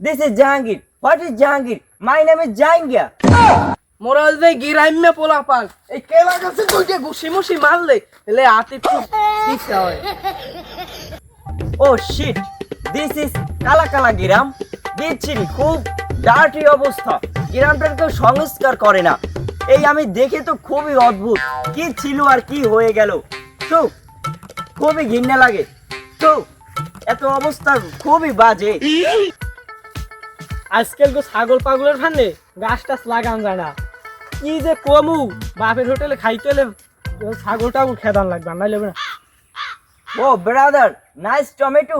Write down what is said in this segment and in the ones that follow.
This is Jahangir. What is Jahangir? My name is Jahangir. মোরা যে গিরাইমে পোলা পাল এই কেলা গাছে দুইটা ঘুষি মুষি মারলে এলে হাতে একটু হয়। Oh shit. This is কালা কালা গিরাম। বিচ্ছিরি খুব ডার্টি অবস্থা। গ্রামটার কেউ সংস্কার করে না। এই আমি দেখে তো খুবই অদ্ভুত। কি ছিল আর কি হয়ে গেল? তো খুবই ঘৃণা লাগে। তো এত অবস্থা খুবই বাজে। আজকাল গো ছাগল পাগলের ফান্ডে গাছ টাছ লাগান যায় না। কি যে কমু বাপের হোটেলে খাইতে হলে ছাগল টাগল খেদান লাগবে না লেবে না। ও ব্রাদার নাইস টমেটো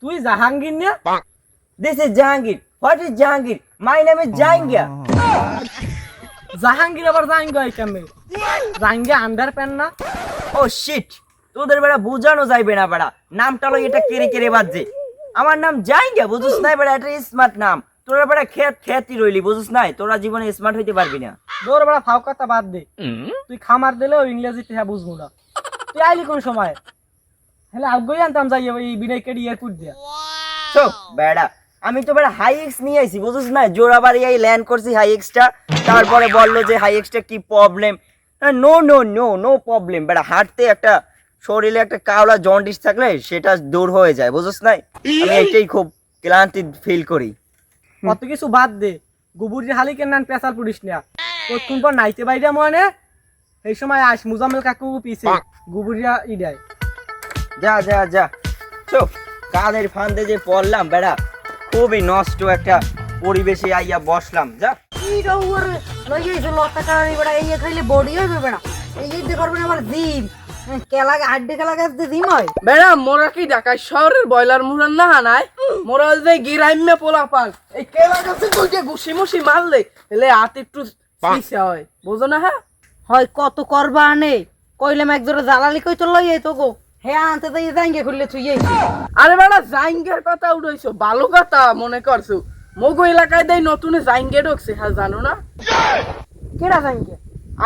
তুই জাহাঙ্গীর না? This is Jahangir what is Jahangir my name is Jahangir Jahangir আবার জাহাঙ্গীর কেমনে জাহাঙ্গীর আন্ডার প্যান না? ও শিট তোদের বেড়া বুঝানো যাইবে না বেড়া। নামটা লই এটা কেড়ে কেড়ে বাজছে। আমার নাম জাহাঙ্গীর বুঝুস না বেড়া? এটা স্মার্ট নাম। তোরা বেড়া খেত খেতই রইলি বুঝুস না তোরা জীবনে স্মার্ট হইতে পারবি না। দৌড় বেড়া ফাও কথা বাদ দে। তুই খামার দিলেও ইংরেজিতে হ্যাঁ বুঝব না। তুই আইলি কোন সময়? হলে আগ্রহী আনতাম যাই এই বিনয় কেডি এয়ারপোর্ট দিয়া। তো বেড়া। আমি তো বেড়া হাই এক্স নিয়ে আইছি বুঝুস না জোরাবাড়ি এই ল্যান্ড করছি হাই এক্সটা তারপরে বলল যে হাই এক্সটা কি problem no no no no problem বেড়া। হাঁটতে একটা শরীরে একটা কাওলা জন্ডিস থাকলে সেটা দূর হয়ে যায় বুঝুস না আমি এটাই খুব ক্লান্তি ফিল করি। কত কিছু বাদ দে। গুবুরি হালি কেন পেশাল পুলিশ না? কতক্ষণ পর নাইতে বাইরে মনে? এই সময় আস মুজাম্মেল কাকু পিছে। গুবুরিয়া ইডায়। যা যা যা। চো কাদের ফান্দে যে পড়লাম বেড়া। খুবই নষ্ট একটা পরিবেশে আইয়া বসলাম যা। এইটা ওর লইয়াইছে লতা কারণে বেড়া এই খাইলে বডি হইবে বেড়া। এই যে করবেন আমার জিম কেলা আড্ডে কেলা গাছ দিয়ে জিম হয়? বেড়া মোরা কি ঢাকায় শহরের বয়লার মুরান না নাই মোরা যে গিরাইমে পোলা পাল এই কেলা গাছে দুইটা ঘুষি মুষি মারলে এলে হাতে একটু শিক্ষা হয়। বুঝো না হ্যাঁ? হয় কত করবা আনে? কইলাম একজোড়া জ্বালালি কই তো লইয়াই তো গো। হ্যাঁ আনতে তো জাঙ্গে খুললে তুই আরে বেড়া জাইঙ্গের কথা উড়াইছো ভালো কথা মনে করছ। মগো এলাকায় দেয় নতুন জাইঙ্গে ঢুকছে হ্যাঁ জানো না? কেডা জাঙ্গে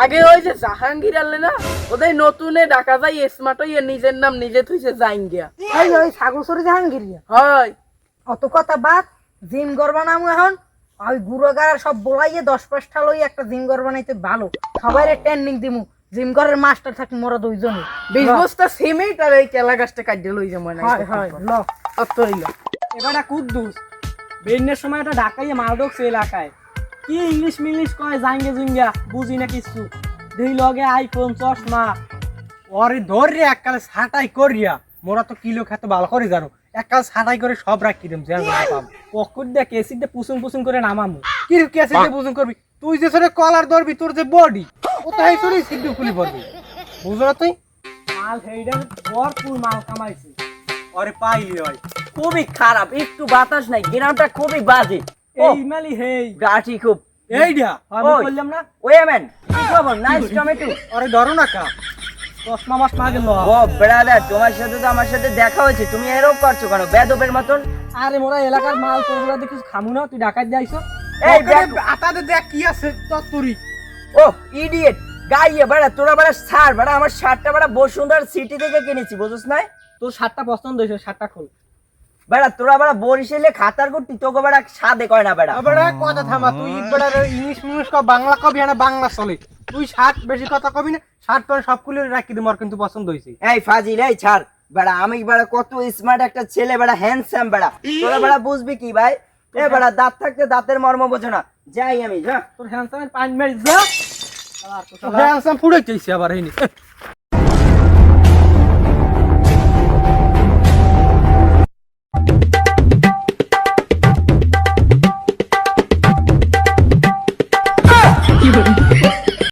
আগে ওই যে জাহাঙ্গীর আনলে না ওদের নতুনে ডাকা যায় স্মার্ট হইয়ে নিজের নাম নিজে থুইছে জাইঙ্গিয়া ওই ওই ছাগল সরি জাহাঙ্গীরিয়া হয়। অত কথা বাদ জিম করবা নামু এখন। ওই গুঁড়ো গাড়া সব বলাইয়ে দশ পাঁচটা লই একটা জিম কর বানাইতে ভালো। সবাই ট্রেনিং দিমু। জিম করার মাস্টার থাকি মোরা দুইজনে। বিশ বস্তা সিমেন্ট আর এই কেলা গাছটা কাটিয়ে লই যে মনে হয় হয় ল। অত এবারটা কুদ্দুস। বেন্নের সময় একটা ঢাকাইয়ে মাল ঢুকছে এলাকায়। কি ইংলিশ মিংলিশ কয় জাঙ্গে জুঙ্গা বুঝি না কিছু। দেই লগে আইফোন চশমা। ওরে ধরে এককালে ছাটাই করিয়া। মোরা তো কিলো খেতে ভালো করে জানো। এককাল ছাটাই করে সব রাখি দেম যে পাম। পকুর দিয়ে কেসির দিয়ে পুসুং পুসুং করে নামামু। কি কেসির দিয়ে পুসুং করবি? তুই যে সরে কলার ধরবি তোর যে বডি ও তো এই সরে সিদ্ধু খুলি পড়বি বুঝলো তুই? মাল হেইডা ভরপুর মাল কামাইছে। ওরে পাইলি হয় খুবই খারাপ একটু বাতাস নাই গ্রামটা খুবই বাজে। এই মালি হেই। গাঠি খুব। এইডা আমি বললাম না? কি খবর? নাইস টমেটো আরে ধরো না কা। চশমা মাস না গেল ও তোমার সাথে তো আমার সাথে দেখা হয়েছে। তুমি এরকম করছ কেন? বেদবের মতন? আরে মোরা এলাকার মাল তোরগুলা কিছু খামু না? তুই ডাকাত যাইছো? এই দেখ। আতাতে দেখ কি আছে তত্তরি। ও ইডিয়েট গাইয়ে বেড়া তোরা বেড়া ছাড় বেড়া আমার শার্টটা বেড়া বসুন্ধরা সিটি থেকে কিনেছি বুঝছ না তোর শার্টটা পছন্দ হয়েছে শার্টটা খোল। বেড়া তোরা বেড়া বরিশালে খাতার করতি তোকে বেড়া সাদে কয় না বেড়া? আবার কথা থামা তুই বেড়া ইংলিশ মিংলিশ কব বাংলা কবি না বাংলা চলে। তুই শার্ট বেশি কথা কবি না শার্ট পরে সব খুলে রাখি দে মোর কিন্তু পছন্দ হয়েছে এই ফাজিল এই ছাড়। বেড়া আমি বেড়া কত স্মার্ট একটা ছেলে বেড়া হ্যান্ডসাম বেড়া। তোরা বেড়া বুঝবি কি ভাই? এ বেড়া দাঁত থাকতে দাঁতের মর্ম বোঝো না। যাই আমি যা। তোর হ্যান্ডসামের পাঁচ মেরে যা। হ্যান্ডসাম ফুড়ে চাইছে আবার হইনি